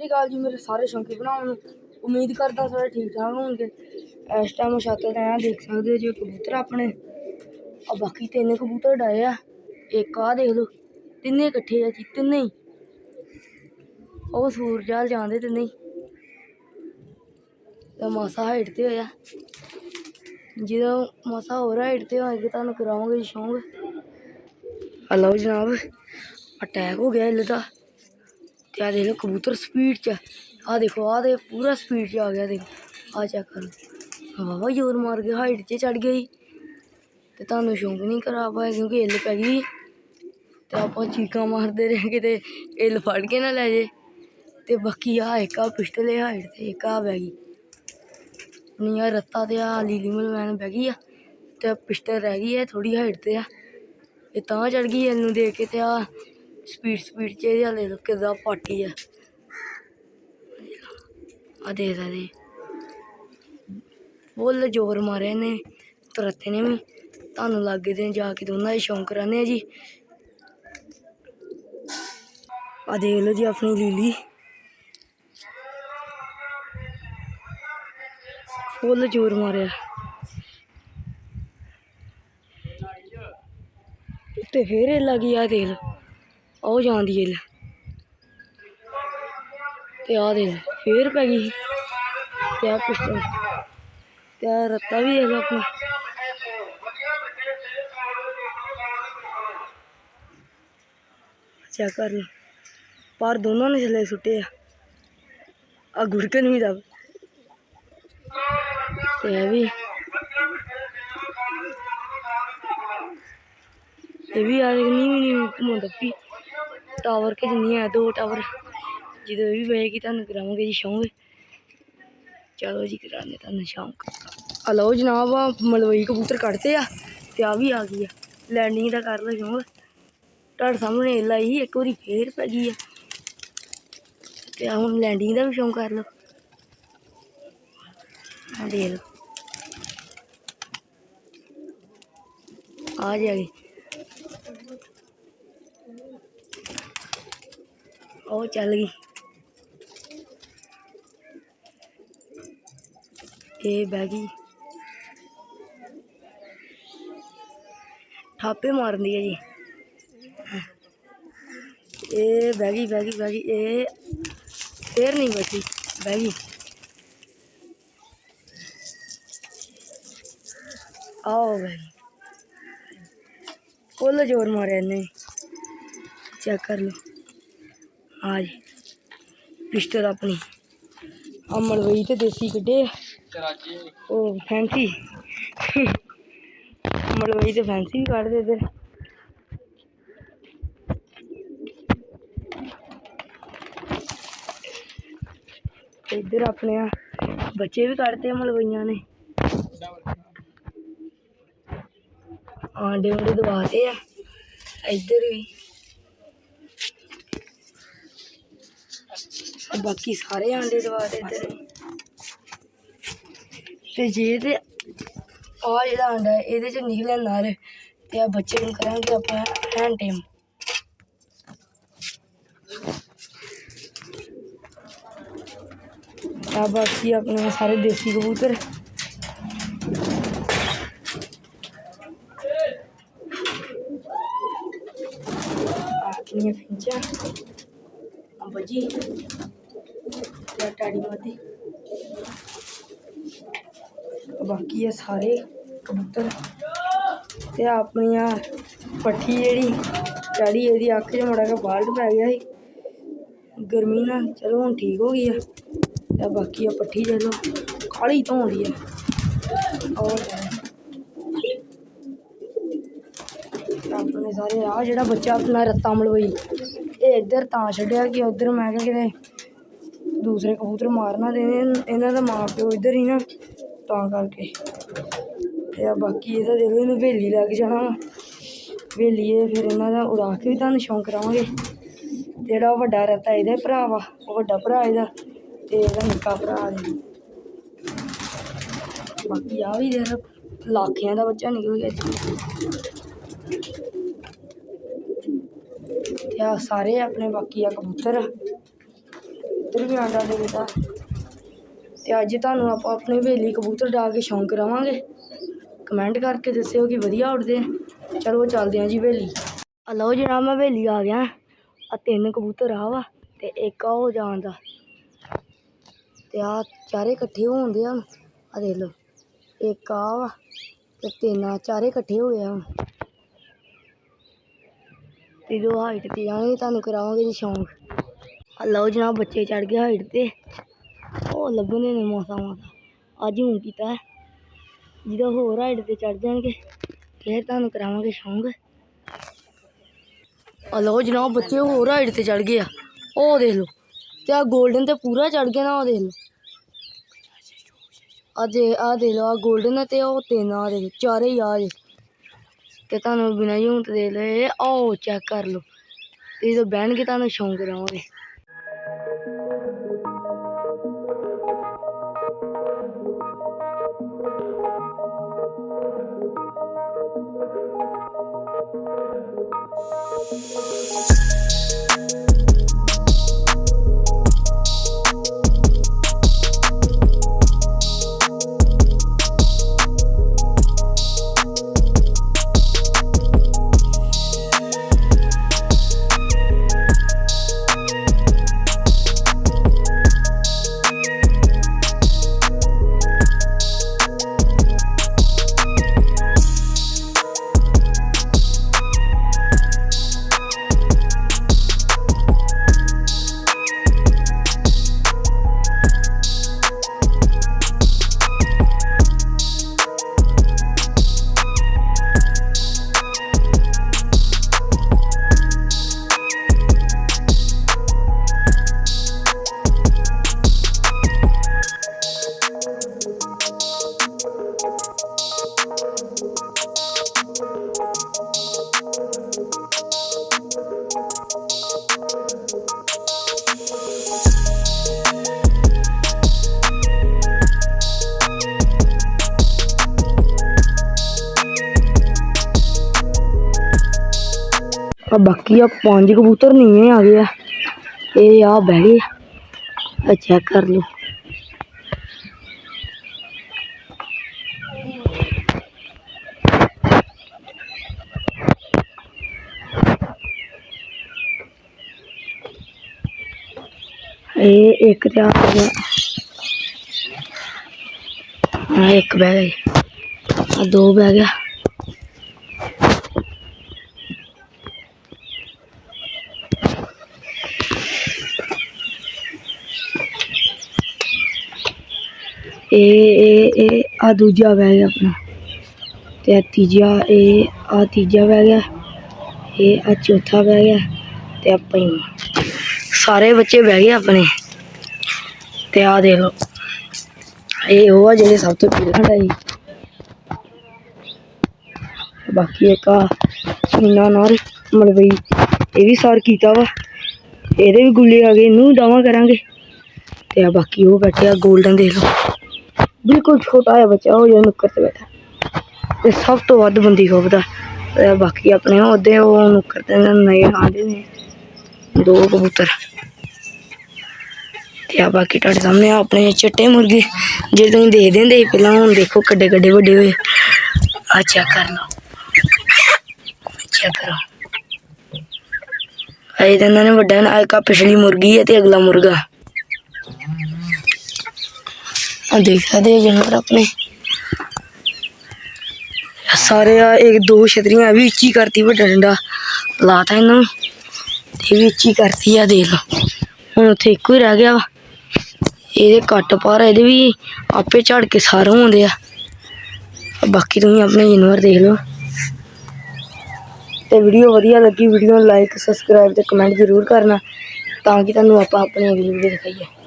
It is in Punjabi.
ਸ੍ਰੀ ਅਕਾਲ ਜੀ, ਮੇਰੇ ਸਾਰੇ ਸ਼ੌਂਕੀ ਬਣਾਉਣ ਨੂੰ ਉਮੀਦ ਕਰਦਾ ਸਾਰੇ ਠੀਕ ਠਾਕ ਹੋਣਗੇ। ਇਸ ਟਾਈਮ ਛੱਤ ਤੇ ਆ ਦੇਖ ਸਕਦੇ ਹੋ ਜੀ, ਕਬੂਤਰ ਆਪਣੇ। ਆ ਬਾਕੀ ਤਿੰਨ ਕਬੂਤਰ ਡਾਏ ਆ, ਇੱਕ ਆ ਦੇਖ ਲਓ, ਤਿੰਨੇ ਇਕੱਠੇ ਆ ਜੀ, ਤਿੰਨੇ ਹੀ। ਉਹ ਸੂਰਜ ਜਾਂਦੇ ਤਿੰਨੇ ਹੀ। ਤੇ ਮਾਸਾ ਹਾਈਟ ਤੇ ਹੋਇਆ। ਜਦੋਂ ਮਾਸਾ ਹੋਰ ਹਾਈਟ ਤੇ ਹੋਏਗਾ ਤੁਹਾਨੂੰ ਕਰਾਵਾਂਗੇ ਸ਼ੌਂਕ। ਹਲੋ ਜਨਾਬ ਅਟੈਕ ਹੋ ਗਿਆ ਹਿੱਲ ਦਾ ਤੇ ਆ ਦੇਖ ਲਓ ਕਬੂਤਰ ਸਪੀਡ 'ਚ ਆ। ਦੇਖੋ, ਆ ਦੇ ਪੂਰਾ ਸਪੀਡ 'ਚ ਆ ਗਿਆ ਦੇਖ। ਆ ਚੈੱਕ ਕਰੋ। ਵਾਵਾ ਜ਼ੋਰ ਮਾਰ ਕੇ ਹਾਈਟ 'ਤੇ ਚੜ ਗਈ ਤੇ ਤੁਹਾਨੂੰ ਸ਼ੌਂਕ ਨਹੀਂ ਕਰਾ ਪਾਇਆ ਕਿਉਂਕਿ ਹਿੱਲ ਪੈ ਗਈ ਤੇ ਆਪਾਂ ਚੀਕਾਂ ਮਾਰਦੇ ਰਹੇ ਕਿਤੇ ਹਿੱਲ ਫੜ ਕੇ ਨਾ ਲੈ ਜੇ ਤੇ ਬਾਕੀ ਆ ਇੱਕ ਆ ਪਿਸਟਲ ਹੈ ਹਾਈਟ ਤੇ ਇੱਕ ਆ ਬੈ ਗਈ। ਨੀ ਆ ਰੱਤਾ ਤੇ ਆ ਲੀਲੀ ਮਲਵੈਨ ਬਹਿ ਗਈ ਆ। ਤੇ ਪਿਸਟਲ ਰਹਿ ਗਈ ਹੈ ਥੋੜੀ ਹਾਈਟ ਤੇ ਆ। ਇਹ ਤਾਂ ਚੜ ਗਈ ਇਹਨੂੰ ਦੇਖ ਕੇ ਤੇ ਆ ਸਪੀਡ ਸਪੀਡ ਚ ਇਹਦੇ ਹਲੇ ਕਿਦਾਂ ਪਾਟੀ ਆ। ਆ ਦੇ ਦੇ। ਫੁੱਲ ਜ਼ੋਰ ਮਾਰਿਆ ਇਹਨੇ, ਤਰਤੇ ਨੇ ਵੀ। ਤੁਹਾਨੂੰ ਲੱਗੇ ਦੇ ਜਾ ਕੇ ਦੋਨਾਂ ਦੇ ਸ਼ੌਂਕ ਕਰਾਨੇ ਆ ਜੀ। ਆ ਦੇਖ ਲਓ ਜੀ ਆਪਣੀ ਲੀਲੀ। ਫੁੱਲ ਜ਼ੋਰ ਮਾਰਿਆ। ਤੇ ਫੇਰ ਇਹ ਲੱਗੀ ਆ ਦੇਖ ਲਓ। ਉਹ ਜਾਂਦੀ ਹਿੱਲ ਤੇ ਆ ਦੇਖ ਲਓ, ਫੇਰ ਪੈ ਗਈ ਤੇ ਆ ਪਿਸਟਲ ਤੇ ਆ ਰੱਤਾ ਵੀ ਦੇਖ ਲਓ ਆਪਣਾ। ਚੈੱਕ ਕਰ ਲਓ ਪਰ ਦੋਨਾਂ ਨੇ ਥੱਲੇ ਸੁੱਟੇ ਆ। ਆ ਗੁੜਕਨ ਵੀ ਦਬ। ਤੇ ਇਹ ਵੀ। ਇਹ ਵੀ ਆ ਨਹੀਂ ਵੀ ਨਹੀਂ ਘੁੰਮਦਾ ਪਈ ਟਾਵਰ ਕਿ ਜਿੰਨੀ ਹੈ, ਦੋ ਟਾਵਰ ਜਦੋਂ ਇਹ ਵੀ ਪਏਗੀ ਤੁਹਾਨੂੰ ਕਰਾਵਾਂਗੇ ਜੀ ਸ਼ੌਂਕ। ਚਲੋ ਜੀ ਕਰਾਣੇ ਤੁਹਾਨੂੰ ਸ਼ੌਂਕ। ਹਲੋ ਜਨਾਬ ਆ ਮਲਵਈ ਕਬੂਤਰ ਕੱਢਤੇ ਆ ਤੇ ਆ ਵੀ ਆ ਗਈ ਆ। ਲੈਂਡਿੰਗ ਦਾ ਕਰ ਲਓ ਸ਼ੌਂਕ। ਤੁਹਾਡੇ ਸਾਹਮਣੇ ਇਹ ਲਾਈ ਇੱਕ ਵਾਰੀ ਫੇਰ ਪੈ ਗਈ ਆ। ਤੇ ਆ ਹੁਣ ਲੈਂਡਿੰਗ ਦਾ ਵੀ ਸ਼ੌਂਕ ਕਰ ਲਓ। ਆ ਦੇਖ ਲਓ। ਆ ਜਾ ਉਹ ਚੱਲ ਗਈ। ਇਹ ਬਹਿ ਗਈ। ਥਾਪੇ ਮਾਰਦੀ ਹੈ ਜੀ। ਇਹ ਬਹਿ ਗਈ ਬਹਿ ਗਈ ਬਹਿ ਗਈ। ਇਹ ਫੇਰ ਨਹੀਂ ਬਚੀ। ਬਹਿ ਗਈ। ਆਓ ਬਹਿ ਗਈ। ਫੁੱਲ ਜ਼ੋਰ ਮਾਰਿਆ ਇਹਨੇ। ਚੈੱਕ ਕਰ ਲਓ। ਆ ਜੀ ਪਿਸਟਲ ਆਪਣੀ। ਆ ਮਲਵਈ ਤੇ ਦੇਸੀ ਕੱਢੇ ਆ। ਉਹ ਫੈਂਸੀ ਮਲਵਈ ਤੇ ਫੈਂਸੀ ਵੀ ਕੱਢਦੇ ਇੱਧਰ। ਤੇ ਇੱਧਰ ਆਪਣੇ ਆ, ਬੱਚੇ ਵੀ ਕੱਢਦੇ ਆ ਮਲਵਈਆਂ ਨੇ। ਆਂਡੇ ਉਂਡੇ ਦਵਾਤੇ ਆ ਇੱਧਰ ਵੀ ਤੇ ਬਾਕੀ ਸਾਰੇ ਆਂਡੇ ਦਵਾਤੇ ਇੱਧਰ ਤੇ ਜੇ ਤੇ ਆ ਜਿਹੜਾ ਆਂਡਾ ਹੈ, ਇਹਦੇ ਚ ਨਿਕਲਿਆ ਨਰ ਤੇ ਆ ਬੱਚੇ ਨੂੰ ਕਰਾਂਗੇ ਆਪਾਂ ਹੈਂਡ ਟੇਮ ਆ ਬਾਕੀ ਆਪਣੇ ਸਾਰੇ ਦੇਸੀ ਕਬੂਤਰ। ਆਪਣੀਆਂ ਫਿੰਚਾਂ ਅੰਬ ਜੀ ਤੇ ਟਾੜੀ ਮਾਦੀ ਬਾਕੀ ਇਹ ਸਾਰੇ ਕਬੂਤਰ। ਤੇ ਆਹ ਆਪਣੀਆਂ ਪੱਠੀ ਜਿਹੜੀ ਚੜੀ ਇਹਦੀ ਅੱਖ 'ਚ ਮੜਾ ਕੇ ਬਾਲਟ ਪੈ ਗਿਆ ਸੀ। ਗਰਮੀ ਨਾਲ ਚਲੋ ਹੁਣ ਠੀਕ ਹੋ ਗਈ ਆ। ਤੇ ਆਹ ਬਾਕੀ ਆ ਪੱਠੀ ਚਲੋ ਕਾਲੀ ਧੋਂਦੀ ਆ। ਔਰ ਤੇ ਆਪਣੇ ਸਾਰੇ ਆ ਜਿਹੜਾ ਬੱਚਾ ਆਪਣਾ ਰੱਤਾ ਮਲਵਈ ਇਹ ਇੱਧਰ ਤਾਂ ਛੱਡਿਆ ਕਿ ਉੱਧਰ ਮੈਂ ਕਿਹਾ ਕਿਤੇ ਦੂਸਰੇ ਕਬੂਤਰ ਮਾਰਨਾ ਦੇ ਇਹਨਾਂ ਦਾ ਮਾਂ ਪਿਓ ਇੱਧਰ ਹੀ ਨਾ, ਤਾਂ ਕਰਕੇ। ਤੇ ਆ ਬਾਕੀ ਇਹਦਾ ਦੇ ਲੋ ਇਹਨੂੰ ਹਵੇਲੀ ਲੱਗ ਜਾਣਾ ਵਾ। ਹਵੇਲੀ ਫਿਰ ਇਹਨਾਂ ਦਾ ਉਡਾ ਕੇ ਵੀ ਤੁਹਾਨੂੰ ਸ਼ੌਂਕ ਕਰਾਵਾਂਗੇ। ਜਿਹੜਾ ਵੱਡਾ ਰੱਤਾ ਇਹਦਾ ਭਰਾ ਵਾ, ਉਹ ਵੱਡਾ ਭਰਾ ਇਹਦਾ, ਤੇ ਇਹਦਾ ਨਿੱਕਾ ਭਰਾ ਜੀ ਬਾਕੀ ਆ ਵੀ ਦੇਖ, ਲਾਖਿਆਂ ਦਾ ਬੱਚਾ ਨਿਕਲ ਗਿਆ ਜੀ ਤੇ ਆ ਸਾਰੇ ਆਪਣੇ ਬਾਕੀ ਆ ਕਬੂਤਰ ਕਬੂਤਰ ਵੀ ਆਂਡਾ ਦੇਤਾ ਤੇ ਅੱਜ ਤੁਹਾਨੂੰ ਆਪਾਂ ਆਪਣੇ ਹਵੇਲੀ ਕਬੂਤਰ ਡਾ ਕੇ ਸ਼ੌਂਕ ਕਰਾਵਾਂਗੇ ਕਮੈਂਟ ਕਰਕੇ ਦੱਸਿਓ ਕਿ ਵਧੀਆ ਉੱਡਦੇ ਚਲੋ ਚੱਲਦੇ ਆਂ ਜੀ ਹਵੇਲੀ। ਆ ਲਓ ਜਨਾਬ ਮੈਂ ਹਵੇਲੀ ਆ ਗਿਆ। ਆ ਤਿੰਨ ਕਬੂਤਰ ਆ ਵਾ ਤੇ ਇੱਕ ਆ ਹੋ ਜਾਣ ਦਾ। ਤੇ ਆ ਚਾਰੇ ਇਕੱਠੇ ਹੋਣਦੇ ਆ। ਆ ਦੇਖ ਲਓ, ਇੱਕ ਆ ਵਾ ਤੇ ਤਿੰਨ ਆ ਚਾਰੇ ਇਕੱਠੇ ਹੋਏ ਆ। ਹੁਣ ਤੇ ਦੋ ਹਾਈਟ ਤੇ ਜਾਣਗੇ ਤੁਹਾਨੂੰ ਕਰਾਵਾਂਗੇ ਜੀ ਸ਼ੌਂਕ। ਆ ਲਓ ਜਨਾਬ, ਬੱਚੇ ਚੜ ਗਏ ਹਾਈਟ ਤੇ। ਉਹ ਲੱਭਣੇ ਨੇ ਮੌਸਾ ਮੌਸਾ ਅੱਜ ਹੁਣ ਕੀਤਾ ਹੈ। ਜਦੋਂ ਹੋਰ ਹਾਈਟ ਤੇ ਚੜ ਜਾਣਗੇ, ਫਿਰ ਤੁਹਾਨੂੰ ਕਰਾਵਾਂਗੇ ਸ਼ੌਂਕ। ਆ ਲਓ ਜਨਾਬ, ਬੱਚੇ ਹੋਰ ਹਾਈਟ ਤੇ ਚੜ ਗਏ ਆ। ਉਹ ਦੇਖ ਲਓ, ਤੇ ਆ 골ਡਨ ਤੇ ਪੂਰਾ ਚੜ ਗਿਆ ਨਾ, ਉਹ ਦੇਖ ਲਓ। ਆ ਦੇ ਆ ਦੇਖ ਲਓ ਆ 골ਡਨ ਤੇ ਉਹ ਤਿੰਨ ਆ ਦੇਖ ਚਾਰੇ ਹੀ ਆ ਜੇ ਤੇ ਤੁਹਾਨੂੰ ਬਿਨਾਂ ਝੂੰਟ ਦੇ ਲਏ ਆਓ ਚੈੱਕ ਕਰ ਲਓ। ਤੇ ਜਦੋਂ ਬਹਿਣਗੇ, ਤੁਹਾਨੂੰ ਸ਼ੌਂਕ ਕਰਾਵਾਂਗੇ। ਆ ਬਾਕੀ ਆ ਪੰਜ ਕਬੂਤਰ ਨੀਵੇਂ ਆ ਗਏ ਆ। ਇਹ ਆ ਬਹਿ ਗਏ ਆ। ਚੈੱਕ ਕਰ ਲਓ। ਇਹ ਇੱਕ ਤੇ ਆ ਗਿਆ। ਆ ਇੱਕ ਬਹਿ ਗਿਆ ਆ ਦੋ ਬਹਿ ਗਿਆ ਇਹ ਇਹ ਇਹ, ਆ ਦੂਜਾ ਬਹਿ ਗਿਆ ਆਪਣਾ। ਤੇ ਆ ਤੀਜਾ, ਇਹ, ਆ ਤੀਜਾ ਬਹਿ ਗਿਆ। ਇਹ, ਆ ਚੌਥਾ ਬਹਿ ਗਿਆ ਤੇ ਆ ਪੰਜਵਾਂ। ਸਾਰੇ ਬੱਚੇ ਬਹਿ ਗਏ ਆਪਣੇ। ਤੇ ਆ ਦੇਖ ਲਓ। ਇਹ ਉਹ ਆ ਜਿਹੜੇ ਸਭ ਤੋਂ ਪਹਿਲਾਂ ਦਾ ਜੀ ਬਾਕੀ ਇੱਕ ਆ ਚੀਨਾ ਨਾਲ ਮਲਵਈ ਇਹ ਵੀ ਸਾਰ ਕੀਤਾ ਵਾ। ਇਹਦੇ ਵੀ ਗੁੱਲੇ ਆ ਗਏ। ਇਹਨੂੰ ਵੀ ਕਰਾਂਗੇ। ਤੇ ਆ ਬਾਕੀ ਉਹ ਬੈਠੇ ਆ 골ਡਨ ਦੇਖ ਲਓ। ਬਿਲਕੁਲ ਛੋਟਾ ਜਿਹਾ ਬੱਚਾ, ਉਹ ਜਿਹੜਾ ਨੁੱਕਰ ਤੇ ਬੈਠਾ। ਤੇ ਸਭ ਤੋਂ ਵੱਧ ਬੰਦੀ ਖੋਬਦਾ ਬਾਕੀ ਆਪਣੇ ਉਹਦੇ ਉਹ ਨੁੱਕਰ ਤੇ ਨਏ ਆਂਦੇ ਨੇ। ਦੋ ਕਬੂਤਰ। ਤੇ ਆ ਬਾਕੀ ਤੁਹਾਡੇ ਸਾਹਮਣੇ ਆਪਣੇ ਚਿੱਟੇ ਮੁਰਗੇ ਜਿਹੜੇ ਤੁਸੀਂ ਦੇਖਦੇ ਹੁੰਦੇ ਸੀ ਪਹਿਲਾਂ, ਹੁਣ ਦੇਖੋ ਕੱਡੇ ਕੱਡੇ ਵੱਡੇ ਹੋਏ। ਆ ਚੈੱਕ ਕਰ ਲਓ। ਚੈੱਕ ਕਰੋ। ਇਹ ਤਾਂ ਇਹਨਾਂ ਨੇ ਵੱਡਾ ਨਾ, ਇੱਕ ਪਿਛਲੀ ਮੁਰਗੀ ਹੈ ਤੇ ਅਗਲਾ ਮੁਰਗਾ। ਆ ਦੇਖ ਸਕਦੇ ਹੋ ਜਾਨਵਰ ਆਪਣੇ। ਆਹ ਸਾਰੇ ਆ, ਇੱਕ, ਦੋ ਛਤਰੀਆਂ, ਇਹ ਵੀ ਉੱਚੀ ਕਰਤੀ ਵੱਡਾ ਡੰਡਾ। ਲਾਤਾ ਇਹਨਾਂ। ਨੂੰ ਤੇ ਇਹ ਵੀ ਉੱਚੀ ਕਰਤੀ ਆ, ਦੇਖ ਲਓ। ਹੁਣ ਉੱਥੇ ਇੱਕੋ ਹੀ ਰਹਿ ਗਿਆ ਵਾ। ਇਹਦੇ ਕੱਟ ਪਰ ਇਹਦੇ ਵੀ ਆਪੇ ਝੜ ਕੇ ਸਾਰੇ ਹੁੰਦੇ ਆ। ਬਾਕੀ ਤੁਸੀਂ ਆਪਣੇ ਜਾਨਵਰ ਦੇਖ ਲਓ। ਤੇ ਵੀਡੀਓ ਵਧੀਆ ਲੱਗੀ, ਵੀਡੀਓ ਨੂੰ ਲਾਈਕ ਸਬਸਕ੍ਰਾਈਬ ਤੇ ਕਮੈਂਟ ਜ਼ਰੂਰ ਕਰਨਾ। ਤਾਂ ਕਿ ਤੁਹਾਨੂੰ ਆਪਾਂ ਆਪਣੀ ਅਗਲੀ ਵੀਡੀਓ ਦਿਖਾਈਏ।